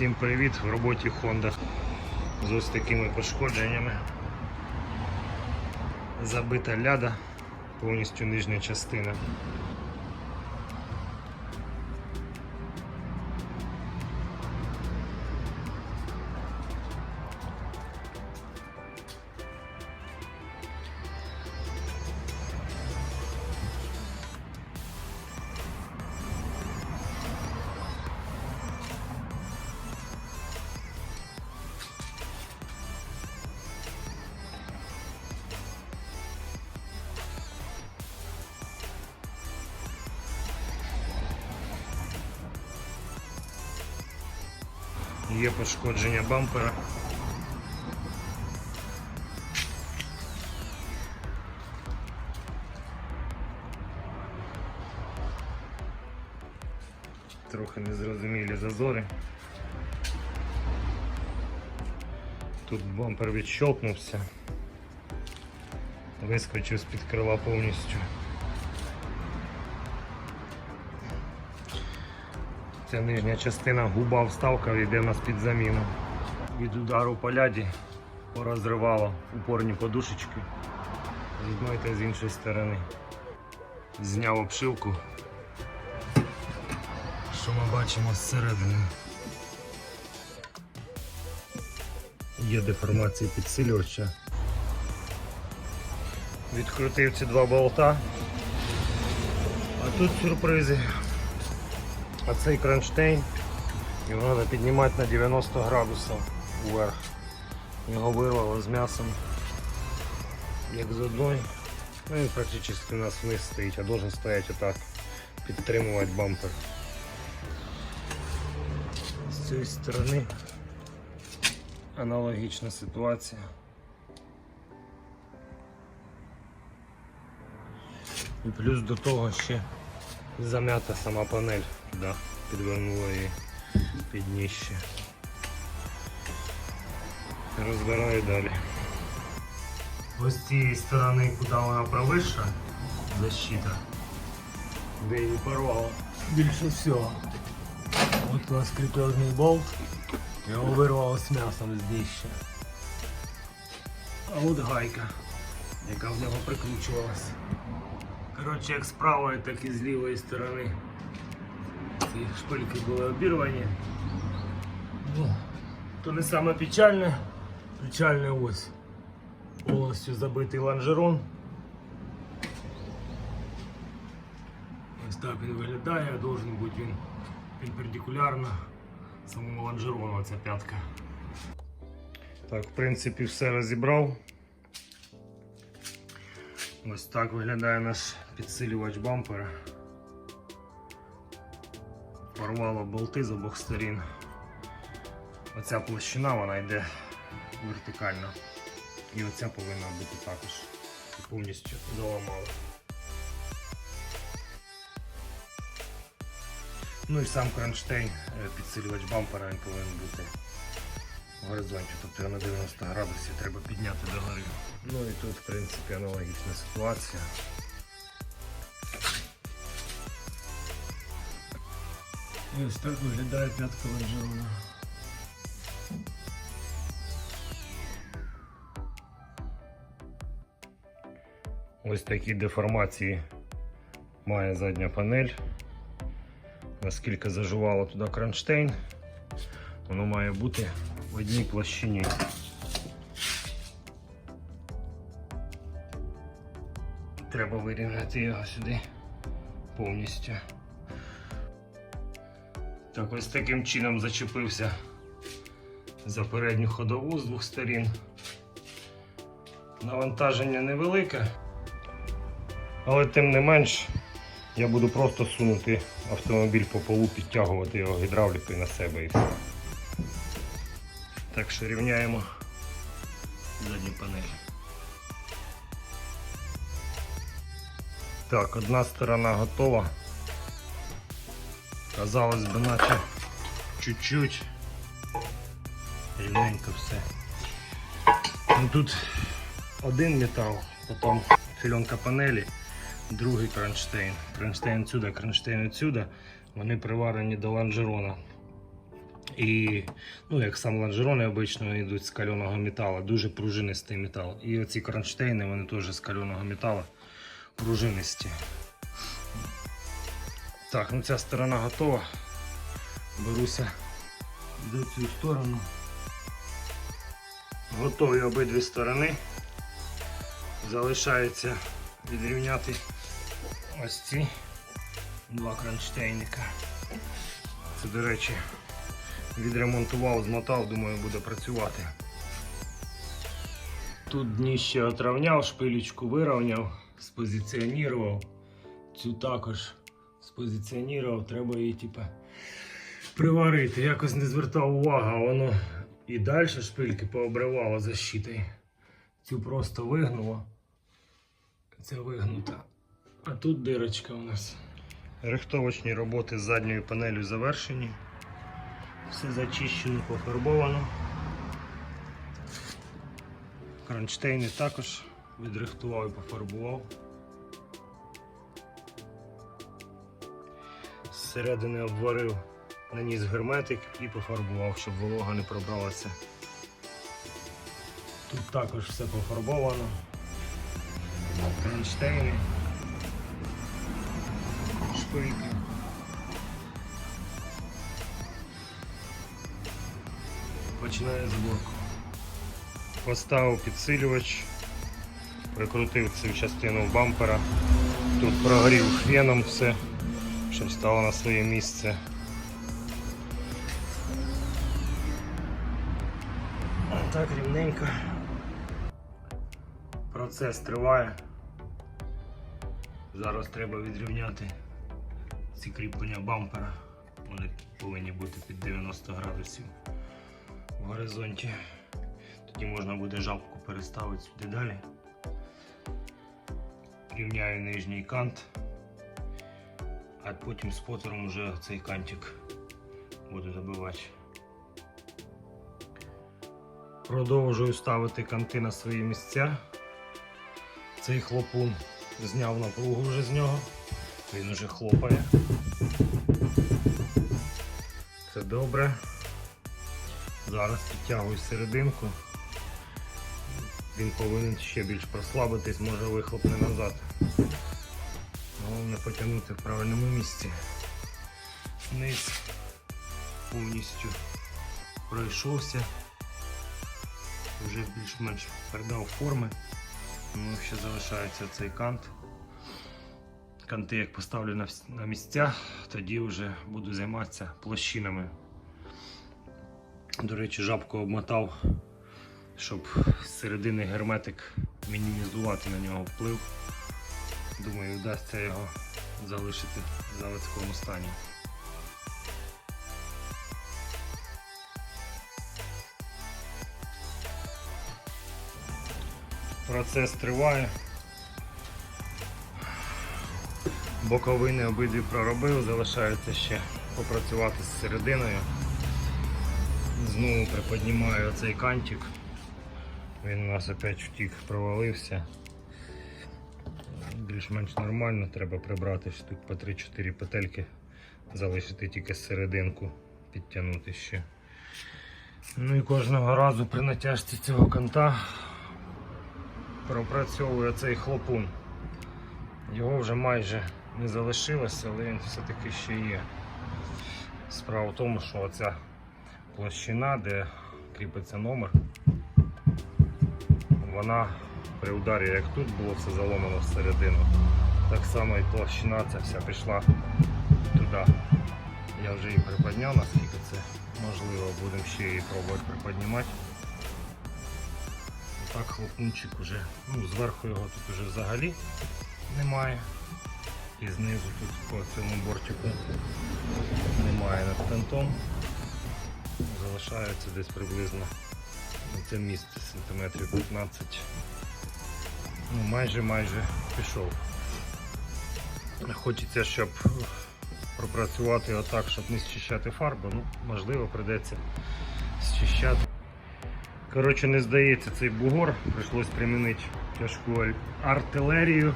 Всім привіт в роботі Honda з ось такими пошкодженнями. Забита ляда, повністю нижня частина. Є пошкодження бампера. Трохи незрозумілі зазори. Тут бампер відщолкнувся, вискочив з-під крила повністю. Ця нижня частина губа вставка йде у нас під заміну. Від удару по ляді порозривало упорні подушечки з одної та з іншої сторони. Зняв обшивку, що ми бачимо зсередини. Є деформація підсилювача. Відкрутив ці два болта. А тут сюрпризи. А цей кронштейн його треба піднімати на 90 градусів вверх. Його вирвало з м'ясом як з одної. Ну він практично у нас вниз стоїть, а должен стояти отак, підтримувати бампер. З цієї сторони аналогічна ситуація. І плюс до того ще зам'ята сама панель, да, підвернула її під дніще. Розбираю далі. Ось з цієї сторони, куди вона провища, защита, де її порвало більше всього. От у нас кріпежний болт, його вирвало з м'ясом з дніща. А от гайка, яка в нього прикручувалась. Коротше, як з правої, так і з лівої сторони. Ці шпильки були обірвані. Ну, то не саме печальне. Печальне ось. Повністю забитий лонжерон. Ось так він виглядає, должен бути він перпендикулярно самому лонжерону ця п'ятка. Так, в принципі, все розібрав. Ось так виглядає наш підсилювач бампера. Порвало болти з обох сторін. Оця площина вона йде вертикально. І оця повинна бути також. Повністю заламала. Ну і сам кронштейн, е, підсилювач бампера він повинен бути в горизонті, тобто на 90 градусів треба підняти до гори. Ну і тут в принципі аналогічна ситуація. Ось так виглядає п'ятка лонжерона. Ось такі деформації має задня панель. Наскільки зажувало туди кронштейн, воно має бути в одній площині. Треба вирівняти його сюди повністю. Так, ось таким чином зачепився за передню ходову з двох сторін. Навантаження невелике, але тим не менш я буду просто сунути автомобіль по полу, підтягувати його гідравлікою на себе і все. Так що рівняємо задні панелі. Так, одна сторона готова. Казалось би, наче чуть-чуть. Рівненько все. Ну, тут один метал, потім фільонка панелі, другий кронштейн. Кронштейн сюди, кронштейн отсюди. Вони приварені до лонжерона. І, ну, як сам лонжерони обично йдуть з кальоного металу, дуже пружинистий метал. І оці кронштейни, вони теж з кальоного металу пружинисті. Так, ну ця сторона готова. Беруся за цю сторону. Готові обидві сторони. Залишається відрівняти ось ці два кронштейника. Це, до речі, відремонтував, змотав, думаю, буде працювати. Тут дніще отравняв, шпилечку вирівняв, спозиціонував. Цю також спозиціонував, треба її типа приварити. Якось не звертав увагу, воно і далі шпильки пообривало защитою. Цю просто вигнуло. Це вигнута. А тут дирочка у нас. Рихтовочні роботи з задньою панелью завершені. Все зачищено, пофарбовано. Кронштейни також відрихтував і пофарбував. Зсередини обварив, наніс герметик і пофарбував, щоб волога не пробралася. Тут також все пофарбовано. Кронштейни, шпильки. Починає зборку. Поставив підсилювач, прикрутив цю частину бампера. Тут прогорів феном все, щоб стало на своє місце. Так рівненько. Процес триває. Зараз треба відрівняти ці кріплення бампера. Вони повинні бути під 90 градусів в горизонті. Тоді можна буде жабку переставити сюди далі. Рівняю нижній кант, а потім спотером вже цей кантик буду забивати. Продовжую ставити канти на свої місця. Цей хлопун зняв напругу вже з нього, він уже хлопає. Це добре. Зараз підтягую серединку. Він повинен ще більш прослабитись, може вихлопне назад. Головне потягнути в правильному місці. Низ повністю пройшовся. Вже більш-менш передав форми. Ну, ще залишається цей кант. Канти як поставлю на, місця, тоді вже буду займатися площинами. До речі, жабку обмотав, щоб з середини герметик мінімізувати на нього вплив. Думаю, вдасться його залишити в заводському стані. Процес триває. Боковини обидві проробив, залишається ще попрацювати з серединою. Знову приподнімаю цей кантик. Він у нас опять втік, провалився. Більш-менш нормально, треба прибрати штук по 3-4 петельки, залишити тільки серединку, підтягнути ще. Ну і кожного разу при натяжці цього канта пропрацьовує цей хлопун. Його вже майже не залишилося, але він все-таки ще є. Справа в тому, що оця площина, де кріпиться номер, вона при ударі, як тут було все заломано всередину, так само і площина ця вся пішла туди. Я вже її приподняв, наскільки це можливо, будемо ще її пробувати приподнімати. Так хлопунчик уже, ну зверху його тут уже взагалі немає. І знизу тут по цьому бортику немає над кантом. Залишається десь приблизно це місце сантиметрів 15. Ну майже майже пішов. Хочеться, щоб пропрацювати отак, щоб не зчищати фарбу. Ну, можливо, прийдеться зчищати. Коротше, не здається цей бугор, прийшлось примінити тяжку артилерію.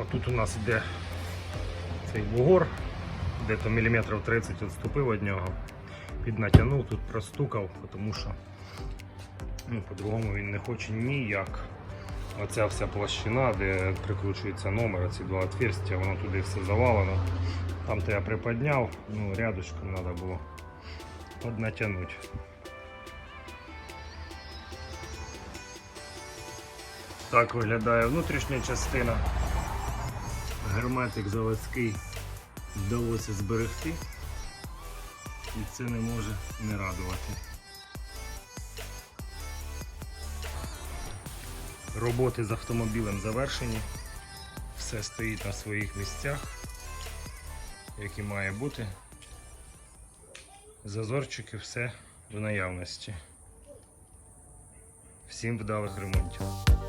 Отут у нас іде цей бугор, десь міліметрів 30 відступив від нього, піднатягнув, тут простукав, тому що ну, по-другому він не хоче ніяк. Оця вся площина, де прикручується номер, ці два отверстия, воно туди все завалено. Там то я приподняв, ну рядочком треба було поднатягнути. Так виглядає внутрішня частина. Герметик заводський вдалося зберегти. І це не може не радувати. Роботи з автомобілем завершені. Все стоїть на своїх місцях, як і має бути. Зазорчики, все в наявності. Всім вдалих ремонтів.